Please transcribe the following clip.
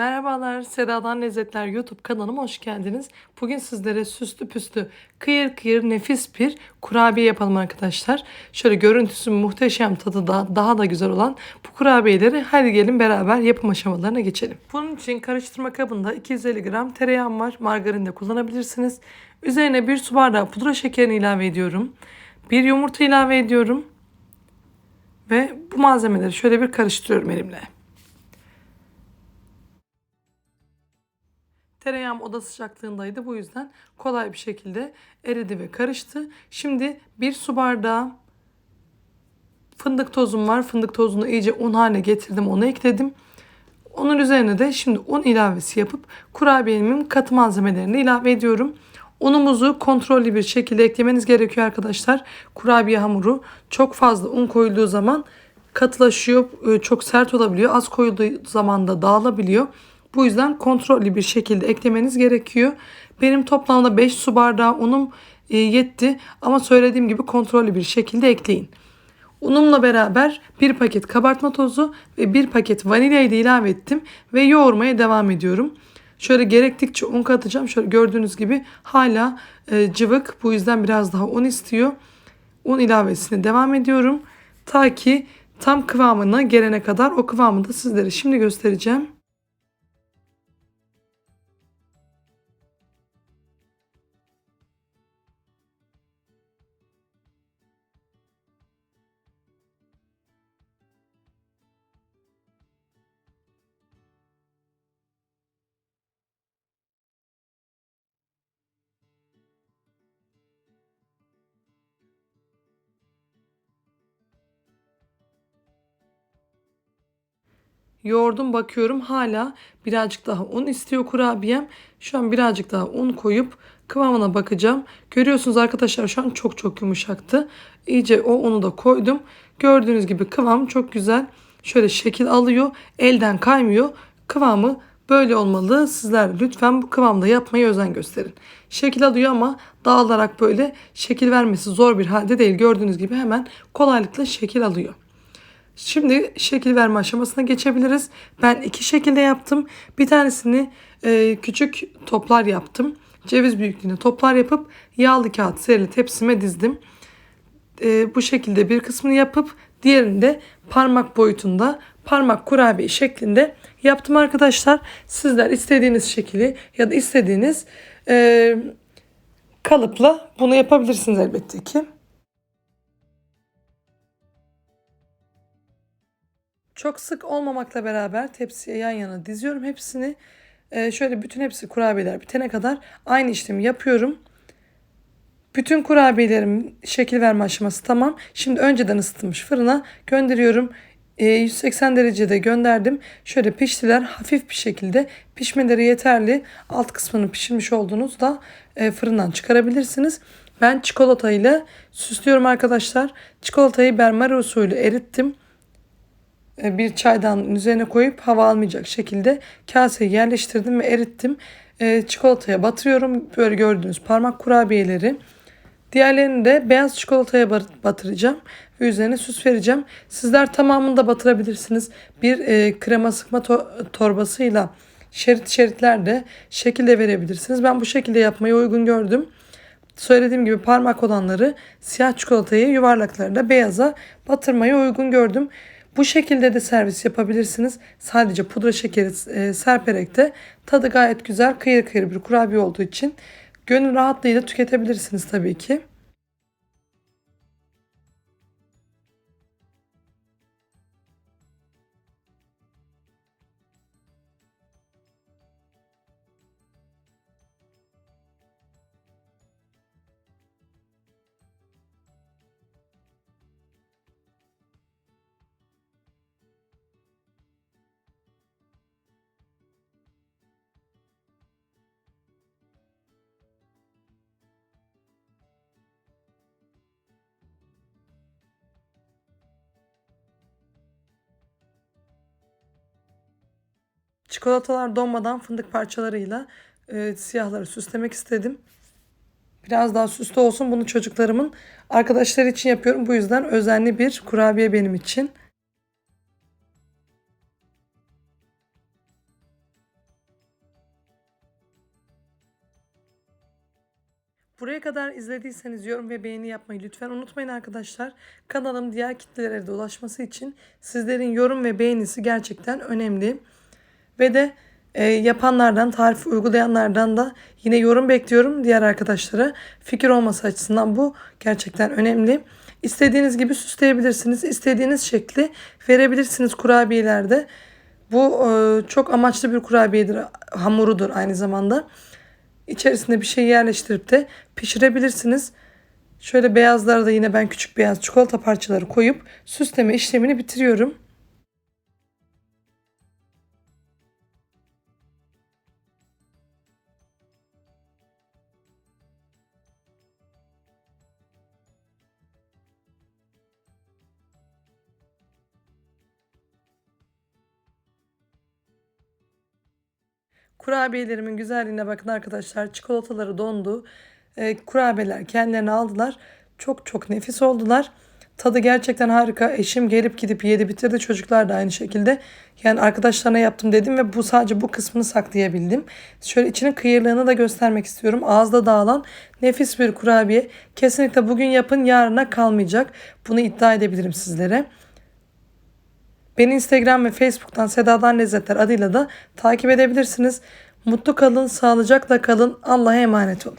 Merhabalar, Seda'dan Lezzetler YouTube kanalıma hoş geldiniz. Bugün sizlere süslü püslü, kıyır kıyır nefis bir kurabiye yapalım arkadaşlar. Şöyle görüntüsü muhteşem, tadı da daha da güzel olan bu kurabiyeleri hadi gelin beraber yapım aşamalarına geçelim. Bunun için karıştırma kabında 250 gram tereyağım var. Margarin de kullanabilirsiniz. Üzerine bir su bardağı pudra şekerini ilave ediyorum. Bir yumurta ilave ediyorum. Ve bu malzemeleri şöyle bir karıştırıyorum elimle. Tereyağım oda sıcaklığındaydı. Bu yüzden kolay bir şekilde eridi ve karıştı. Şimdi bir su bardağı fındık tozum var. Fındık tozunu iyice un haline getirdim. Onu ekledim. Onun üzerine de şimdi un ilavesi yapıp kurabiyemin katı malzemelerini ilave ediyorum. Unumuzu kontrollü bir şekilde eklemeniz gerekiyor arkadaşlar. Kurabiye hamuru çok fazla un koyulduğu zaman katılaşıyor, çok sert olabiliyor. Az koyulduğu zaman da dağılabiliyor. Bu yüzden kontrollü bir şekilde eklemeniz gerekiyor. Benim toplamda 5 su bardağı unum e, yetti ama söylediğim gibi kontrollü bir şekilde ekleyin. Unumla beraber bir paket kabartma tozu ve bir paket vanilyayı da ilave ettim ve yoğurmaya devam ediyorum. Şöyle gerektikçe un katacağım. Şöyle gördüğünüz gibi hala e, cıvık. Bu yüzden biraz daha un istiyor. Un ilavesine devam ediyorum. Ta ki tam kıvamına gelene kadar o kıvamı da sizlere şimdi göstereceğim. Yoğurdum bakıyorum hala birazcık daha un istiyor kurabiyem. Şu an birazcık daha un koyup kıvamına bakacağım. Görüyorsunuz arkadaşlar şu an çok çok yumuşaktı. İyice o unu da koydum. Gördüğünüz gibi kıvam çok güzel. Şöyle şekil alıyor. Elden kaymıyor. Kıvamı böyle olmalı. Sizler lütfen bu kıvamda yapmaya özen gösterin. Şekil alıyor ama dağılarak böyle şekil vermesi zor bir halde değil. Gördüğünüz gibi hemen kolaylıkla şekil alıyor. Şimdi şekil verme aşamasına geçebiliriz. Ben iki şekilde yaptım. Bir tanesini e, küçük toplar yaptım. Ceviz büyüklüğünde toplar yapıp yağlı kağıt serili tepsime dizdim. E, bu şekilde bir kısmını yapıp diğerini de parmak boyutunda parmak kurabiye şeklinde yaptım arkadaşlar. Sizler istediğiniz şekli ya da istediğiniz e, kalıpla bunu yapabilirsiniz elbette ki. Çok sık olmamakla beraber tepsiye yan yana diziyorum hepsini. Ee, şöyle bütün hepsi kurabiyeler bitene kadar aynı işlemi yapıyorum. Bütün kurabiyelerim şekil verme aşaması tamam. Şimdi önceden ısıtılmış fırına gönderiyorum. E, 180 derecede gönderdim. Şöyle piştiler hafif bir şekilde. Pişmeleri yeterli. Alt kısmını pişirmiş olduğunuzda e, fırından çıkarabilirsiniz. Ben çikolatayla süslüyorum arkadaşlar. Çikolatayı benmari usulü erittim. E, bir çaydanın üzerine koyup hava almayacak şekilde kaseye yerleştirdim ve erittim. E, çikolataya batırıyorum. Böyle gördüğünüz parmak kurabiyeleri. Diğerlerini de beyaz çikolataya batıracağım ve üzerine süs vereceğim. Sizler tamamını da batırabilirsiniz. Bir e, krema sıkma to torbasıyla şerit şeritler de şekilde verebilirsiniz. Ben bu şekilde yapmayı uygun gördüm. Söylediğim gibi parmak olanları siyah çikolatayı yuvarlaklarla beyaza batırmayı uygun gördüm. Bu şekilde de servis yapabilirsiniz. Sadece pudra şekeri e, serperek de tadı gayet güzel kıyır kıyır bir kurabiye olduğu için gönül rahatlığıyla tüketebilirsiniz tabii ki. Çikolatalar donmadan fındık parçalarıyla e, siyahları süslemek istedim. Biraz daha süslü olsun. Bunu çocuklarımın arkadaşları için yapıyorum. Bu yüzden özenli bir kurabiye benim için. Buraya kadar izlediyseniz yorum ve beğeni yapmayı lütfen unutmayın arkadaşlar. Kanalım diğer kitlelere de ulaşması için sizlerin yorum ve beğenisi gerçekten önemli. Ve de e, yapanlardan, tarif uygulayanlardan da yine yorum bekliyorum diğer arkadaşlara. Fikir olması açısından bu gerçekten önemli. İstediğiniz gibi süsleyebilirsiniz. İstediğiniz şekli verebilirsiniz kurabiyelerde. Bu e, çok amaçlı bir kurabiyedir, hamurudur aynı zamanda. İçerisine bir şey yerleştirip de pişirebilirsiniz. Şöyle beyazları da yine ben küçük beyaz çikolata parçaları koyup süsleme işlemini bitiriyorum. Kurabiyelerimin güzelliğine bakın arkadaşlar. Çikolataları dondu. E, kurabiyeler kendilerini aldılar. Çok çok nefis oldular. Tadı gerçekten harika. Eşim gelip gidip yedi bitirdi. Çocuklar da aynı şekilde. Yani arkadaşlarına yaptım dedim ve bu sadece bu kısmını saklayabildim. Şöyle içinin kıyırlığını da göstermek istiyorum. Ağızda dağılan nefis bir kurabiye. Kesinlikle bugün yapın yarına kalmayacak. Bunu iddia edebilirim sizlere. Beni Instagram ve Facebook'tan Seda'dan Lezzetler adıyla da takip edebilirsiniz. Mutlu kalın, sağlıcakla kalın. Allah'a emanet olun.